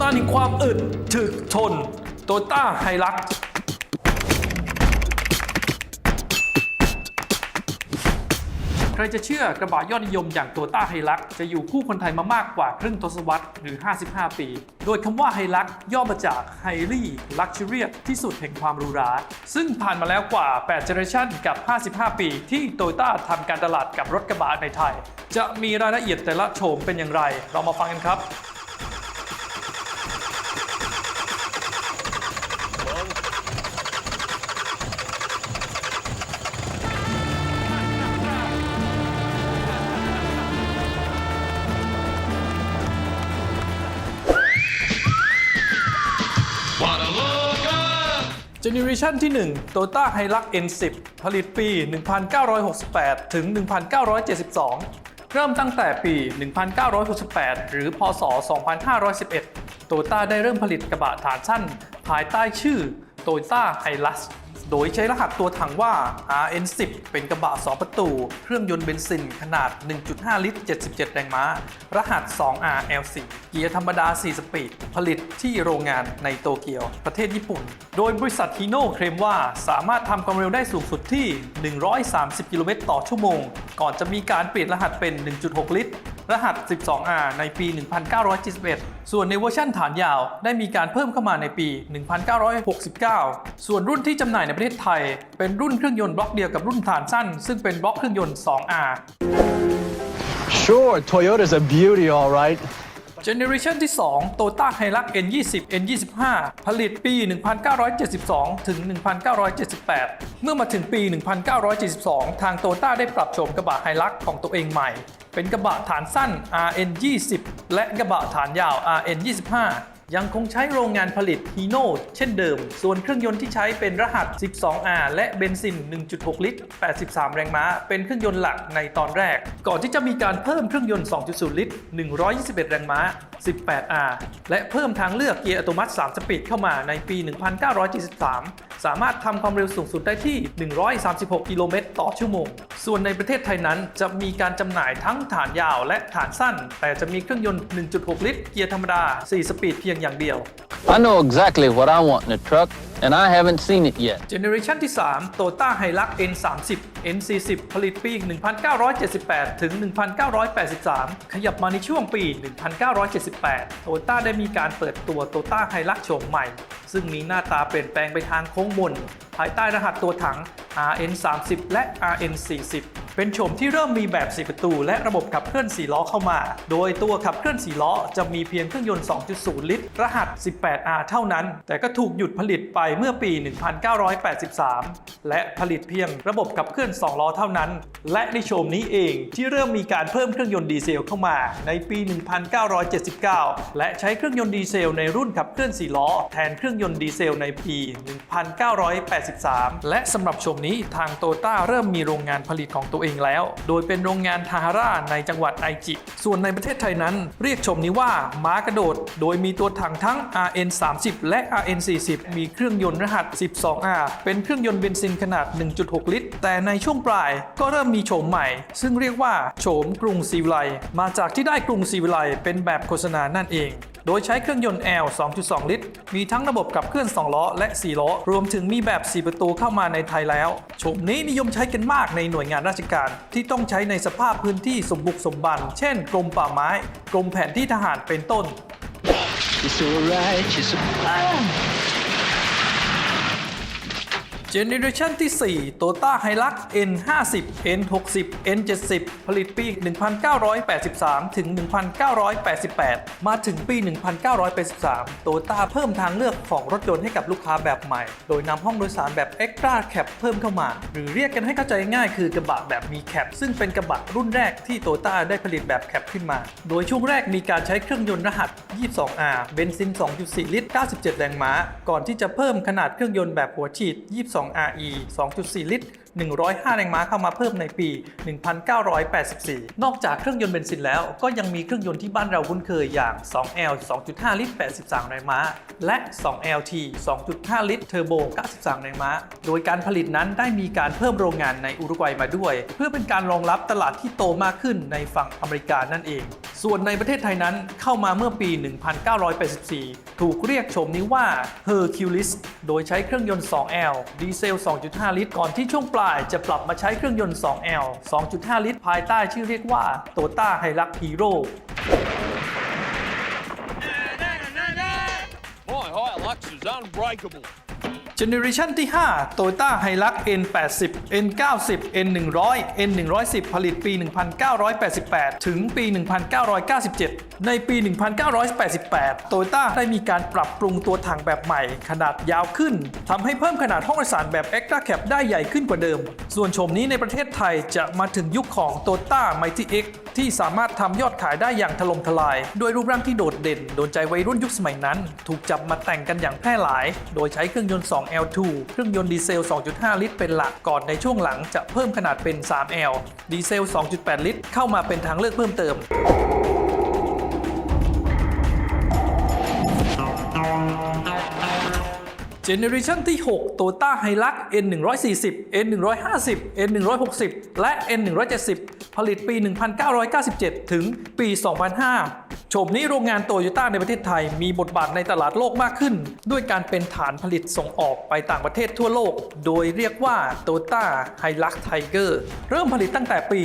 ำนานแห่งความอึดถึกทน โตต้าไฮลักใครจะเชื่อกระบะยอดนิยมอย่างโตต้าไฮลักจะอยู่คู่คนไทยมามากกว่าครึ่งทศวรรษหรือ 55 ปี โดยคำว่าไฮลักย่อมาจาก Highly Luxurious ที่สุดแห่งความหรูหรา ซึ่งผ่านมาแล้วกว่า 8 เจเนอเรชันกับ 55 ปี ที่โตต้าทำการตลาดกับรถกระบะในไทย จะมีรายละเอียดแต่ละโฉมเป็นอย่างไร เรามาฟังกันครับ เจเนอเรชันที่1 Toyota Hilux N10 ผลิตปี 1968 ถึง 1972 เริ่มตั้งแต่ปี 1968 หรือ พศ 2511 โตต้าได้เริ่มผลิตกระบะฐานสั้น ภายใต้ชื่อ Toyota Hilux โดยใช้รหัสตัวถังว่า RN10 เป็นกระบะ 2 ประตู เครื่องยนต์เบนซินขนาด 1.5 ลิตร 77 แรงม้า รหัส 2RL4 เกียร์ธรรมดา 4 สปีด ผลิตที่โรงงานในโตเกียว ประเทศญี่ปุ่น โดยบริษัทฮีโน่เคลมว่าสามารถทำความเร็วได้สูงสุดที่ 130 กิโลเมตรต่อชั่วโมง ก่อนจะมีการเปลี่ยนรหัสเป็น 1.6 ลิตร รหัส 12R ในปี 1971 ส่วนในเวอร์ชั่นฐานยาวได้มีการเพิ่มเข้ามาในปี 1969 ส่วนรุ่นที่จำหน่ายในประเทศไทย เป็นรุ่นเครื่องยนต์บล็อกเดียวกับรุ่นฐานสั้น ซึ่งเป็นบล็อกเครื่องยนต์ 2R Sure, Toyota's a beauty, all right. เจเนอเรชันที่ 2 t o t a Hilux N20 N25 ผลิตปี 1972 ถึง 1978 เมื่อมาถึงปี 1972 ทาง Toyota ได้ปรับโฉมกระบะ Hilux ของตัวเองใหม่ เป็นกระบะฐานสั้น RN20 และกระบะฐานยาว RN25 ยังคงใช้โรงงานผลิตฮีโน่เช่นเดิม ส่วนเครื่องยนต์ที่ใช้เป็นรหัส 12R และเบนซิน 1.6 ลิตร 83 แรงม้า เป็นเครื่องยนต์หลักในตอนแรก ก่อนที่จะมีการเพิ่มเครื่องยนต์ 2.0 ลิตร 121 แรงม้า 18R และเพิ่มทางเลือกเกียร์อัตโนมัติ 3 สปีดเข้ามาในปี 1973 สามารถทำความเร็วสูงสุดได้ที่ 136 กิโลเมตรต่อชั่วโมง ส่วนในประเทศไทยนั้นจะมีการจำหน่ายทั้งฐานยาวและฐานสั้น แต่จะมีเครื่องยนต์ 1.6 ลิตร เกียร์ธรรมดา 4 สปีดเพียงอย่างเดียว I know exactly what I want in a truck, and I haven't seen it yet. เจเนอเรชันที่ 3 Toyota Hilux N30 N40 ผลิตปี 1978 ถึง 1983 ขยับมาในช่วงปี 1978 Toyota ได้มีการเปิดตัว Toyota Hilux โฉมใหม่ ซึ่งมีหน้าตาเปลี่ยนแปลงไปทางโค้งมน ภายใต้รหัสตัวถัง RN30 และ RN40 เป็นโฉมที่เริ่มมีแบบ 4 ประตู และระบบขับเคลื่อน 4 ล้อเข้ามา โดยตัวขับเคลื่อน 4 ล้อ จะมีเพียงเครื่องยนต์ 2.0 ลิตร รหัส 18R เท่านั้น แต่ก็ถูกหยุดผลิตไปเมื่อปี 1983และผลิตเพียงระบบขับเคลื่อน 2 ล้อเท่านั้น และในโฉมนี้เองที่เริ่มมีการเพิ่มเครื่องยนต์ดีเซลเข้ามาในปี 1979 และใช้เครื่องยนต์ดีเซลในรุ่นขับเคลื่อน 4 ล้อ แทนเครื่องยนต์ดีเซลในปี 1983 และสำหรับโฉมนี้ทางโตต้าเริ่มมีโรงงานผลิตของตัวเองแล้ว โดยเป็นโรงงานทาฮาร่าในจังหวัดไอจิ ส่วนในประเทศไทยนั้น เรียกโฉมนี้ว่าม้ากระโดด โดยมีตัวถังทั้ง RN30 และ RN40 มีเครื่องยนต์รหัส 12R เป็นเครื่องยนต์เบนซินขนาด 1.6 ลิตร แต่ในช่วงปลายก็เริ่มมีโฉมใหม่ ซึ่งเรียกว่าโฉมกรุงศรีวิไลมาจากที่ได้กรุงศรีวิไลเป็นแบบโฆษณานั่นเองโดยใช้เครื่องยนต์ L 2.2 ลิตร มีทั้งระบบขับเคลื่อน 2 ล้อ และ 4 ล้อ รวมถึงมีแบบ 4 ประตูเข้ามาในไทยแล้วโฉมนี้นิยมใช้กันมากในหน่วยงานราชการ ที่ต้องใช้ในสภาพพื้นที่สมบุกสมบัน เช่น กรมป่าไม้ กรมแผนที่ทหารเป็นต้น เจเนอเรชันที่ 4 Toyota Hilux N50 N60 N70 ผลิตปี 1983 ถึง 1988 มาถึงปี 1983 Toyota เพิ่มทางเลือกของรถยนต์ให้กับลูกค้าแบบใหม่ โดยนำห้องโดยสารแบบ Extra Cab เพิ่มเข้ามา หรือเรียกกันให้เข้าใจง่ายคือกระบะแบบมีแคปซึ่งเป็นกระบะรุ่นแรกที่ Toyota ได้ผลิตแบบแคปขึ้นมา โดยช่วงแรกมีการใช้เครื่องยนต์รหัส 22R เบนซิน 2.4 ลิตร 97 แรงม้า ก่อนที่จะเพิ่มขนาดเครื่องยนต์แบบหัวฉีด 22 2 RE 2.4 ลิตร 105 แรงม้าเข้ามาเพิ่มในปี 1984 นอกจากเครื่องยนต์เบนซินแล้วก็ยังมีเครื่องยนต์ที่บ้านเราคุ้นเคยอย่าง 2L 2.5 ลิตร 83 แรงม้า และ 2LT 2.5 ลิตร เทอร์โบ 93 แรงม้า โดยการผลิตนั้นได้มีการเพิ่มโรงงานในอุรุกวัยมาด้วย เพื่อเป็นการรองรับตลาดที่โตมากขึ้นในฝั่งอเมริกานั่นเอง ส่วนในประเทศไทยนั้นเข้ามาเมื่อปี 1984 ถูกเรียกชมนี้ว่า Hercules โดยใช้เครื่องยนต์ 2L ดีเซล 2.5 ลิตร ก่อนที่ช่วงปลายจะปรับมาใช้เครื่องยนต์ 2L 2.5 ลิตร ภายใต้ชื่อเรียกว่า Toyota Hilux Hero My Hilux is unbreakable. เจเนอเรชันที่ 5 Toyota Hilux N80 N90 N100 N110 ผลิตปี 1988 ถึงปี 1997 ในปี 1988 Toyota ได้มีการปรับปรุงตัวถังแบบใหม่ ขนาดยาวขึ้นทำให้เพิ่มขนาดห้องโดยสารแบบ Extra Cab ได้ใหญ่ขึ้นกว่าเดิม ส่วนโฉมนี้ในประเทศไทยจะมาถึงยุคของ Toyota Mighty X ที่สามารถทำยอดขายได้อย่างถล่มทลาย ด้วยรูปร่างที่โดดเด่น โดนใจวัยรุ่นยุคสมัยนั้น ถูกจับมาแต่งกันอย่างแพร่หลาย โดยใช้เครื่องยนต์ 2L2 เครื่องยนต์ดีเซล 2.5 ลิตรเป็นหลักก่อนในช่วงหลังจะเพิ่มขนาดเป็น 3L ดีเซล 2.8 ลิตร เข้ามาเป็นทางเลือกเพิ่มเติมเจเนอเรชันที่ 6 Toyota Hilux N140 N150 N160 และ N170 ผลิตปี 1997 ถึงปี 2005 โฉมนี้โรงงานโตโยต้าในประเทศไทยมีบทบาทในตลาดโลกมากขึ้น ด้วยการเป็นฐานผลิตส่งออกไปต่างประเทศทั่วโลก โดยเรียกว่าโตโยต้าไฮรักไทเกอร์เริ่มผลิตตั้งแต่ปี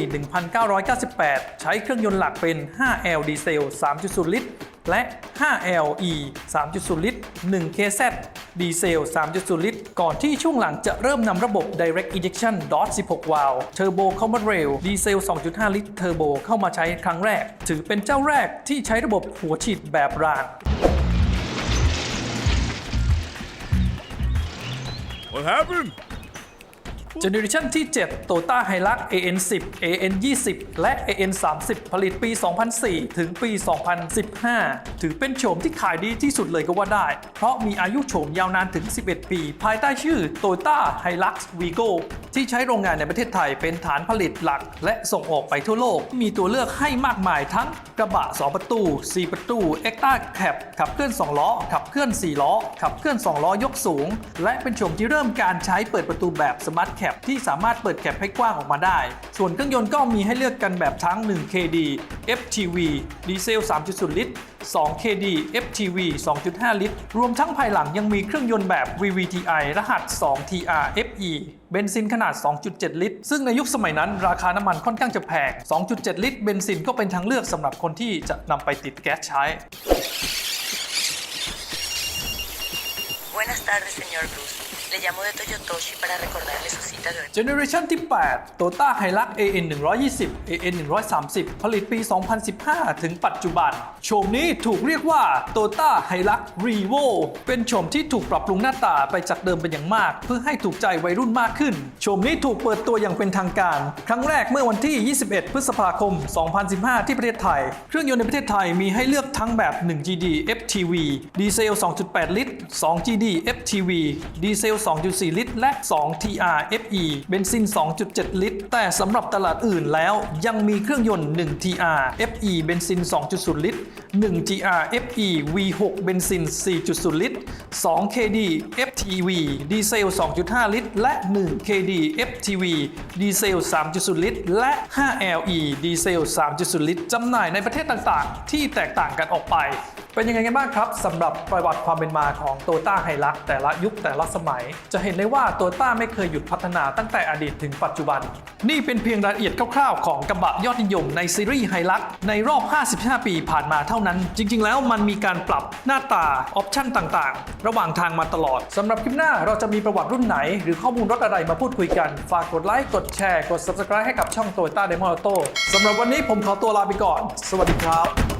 1998 ใช้เครื่องยนต์หลักเป็น 5L ดีเซล 3.0 ลิตร และ 5LE 3.0 ลิตร 1KZ ดีเซล 3.0 ลิตร ก่อนที่ช่วงหลังจะเริ่มนำระบบ Direct Injection DOT 16 วาล์ว Turbo Combat Rail ดีเซล 2.5 ลิตร Turbo เข้ามาใช้ครั้งแรก ถือเป็นเจ้าแรกที่ใช้ระบบหัวฉีดแบบราง What happened? เจเนอเรชันที่ 7 Toyota Hilux AN10 AN20 และ AN30 ผลิตปี 2004 ถึงปี 2015 ถือเป็นโฉมที่ขายดีที่สุดเลยก็ว่าได้ เพราะมีอายุโฉมยาวนานถึง 11 ปี ภายใต้ชื่อ Toyota Hilux Vigo ที่ใช้โรงงานในประเทศไทยเป็นฐานผลิตหลัก และส่งออกไปทั่วโลก มีตัวเลือกให้มากมายทั้งกระบะ 2 ประตู 4 ประตู e x t r a Cab ขับเคลื่อน 2 ล้อ ขับเคลื่อน 4 ล้อ ขับเคลื่อน 2 ล้อยกสูง และเป็นโฉมที่เริ่มการใช้เปิดประตูแบบ Smart Cab ที่สามารถเปิดแคปให้กว้างออกมาได้ ส่วนเครื่องยนต์ก็มีให้เลือกกันแบบทั้ง 1KD FTV ดีเซล 3.0 ลิตร 2KD FTV 2.5 ลิตร รวมทั้งภายหลังยังมีเครื่องยนต์แบบ VVTi รหัส 2TR FE เบนซินขนาด 2.7 ลิตร ซึ่งในยุคสมัยนั้นราคาน้ำมันค่อนข้างจะแพง 2.7 ลิตรเบนซินก็เป็นทางเลือกสำหรับคนที่จะนำไปติดแก๊สใช้ Buenas tardes, señor Cruz. Le llamo de Toyotoshi para recordarle su cita de hoy. เจเนอเรชันที่ 8 Toyota Hilux AN 120 AN 130 ผลิตปี 2015 ถึงปัจจุบัน โฉมนี้ถูกเรียกว่า Toyota Hilux Revo เป็นโฉมที่ถูกปรับปรุงหน้าตาไปจากเดิมเป็นอย่างมาก เพื่อให้ถูกใจวัยรุ่นมากขึ้น โฉมนี้ถูกเปิดตัวอย่างเป็นทางการ ครั้งแรกเมื่อวันที่ 21 พฤษภาคม 2015 ที่ประเทศไทย เครื่องยนต์ในประเทศไทยมีให้เลือกทั้งแบบ 1GD FTV ดีเซล 2.8 ลิตร 2GD FTV ดีเซล2.4 ลิตร และ 2 TR FE เบนซิน 2.7 ลิตร แต่สำหรับตลาดอื่นแล้วยังมีเครื่องยนต์ 1 TR FE เบนซิน 2.0 ลิตร1 GR FE V6 เบนซิน 4.0 ลิตร2 KD FTV ดีเซล 2.5 ลิตร และ 1 KD FTV ดีเซล 3.0 ลิตร และ 5 LE ดีเซล 3.0 ลิตรจำหน่ายในประเทศต่างๆ ที่แตกต่างกันออกไป เป็นยังไงกันบ้างครับสำหรับประวัติความเป็นมาของโตต้าไฮรักแต่ละยุคแต่ละสมัย จะเห็นได้ว่าโตต้าไม่เคยหยุดพัฒนาตั้งแต่อดีตถึงปัจจุบัน นี่เป็นเพียงรายละเอียดคร่าวๆของกระบะยอดนิยมในซีรีส์ไฮรักในรอบ 55 ปีผ่านมาเท่านั้น จริง ๆ แล้วมันมีการปรับหน้าตาออปชั่นต่างๆระหว่างทางมาตลอดสำหรับคลิปหน้าเราจะมีประวัติรุ่นไหน หรือข้อมูลรถอะไรมาพูดคุยกัน ฝากกดไลค์กดแชร์กด subscribe ให้กับช่อง Toyota Demo Auto สำหรับวันนี้ผมขอตัวลาไปก่อน สวัสดีครับ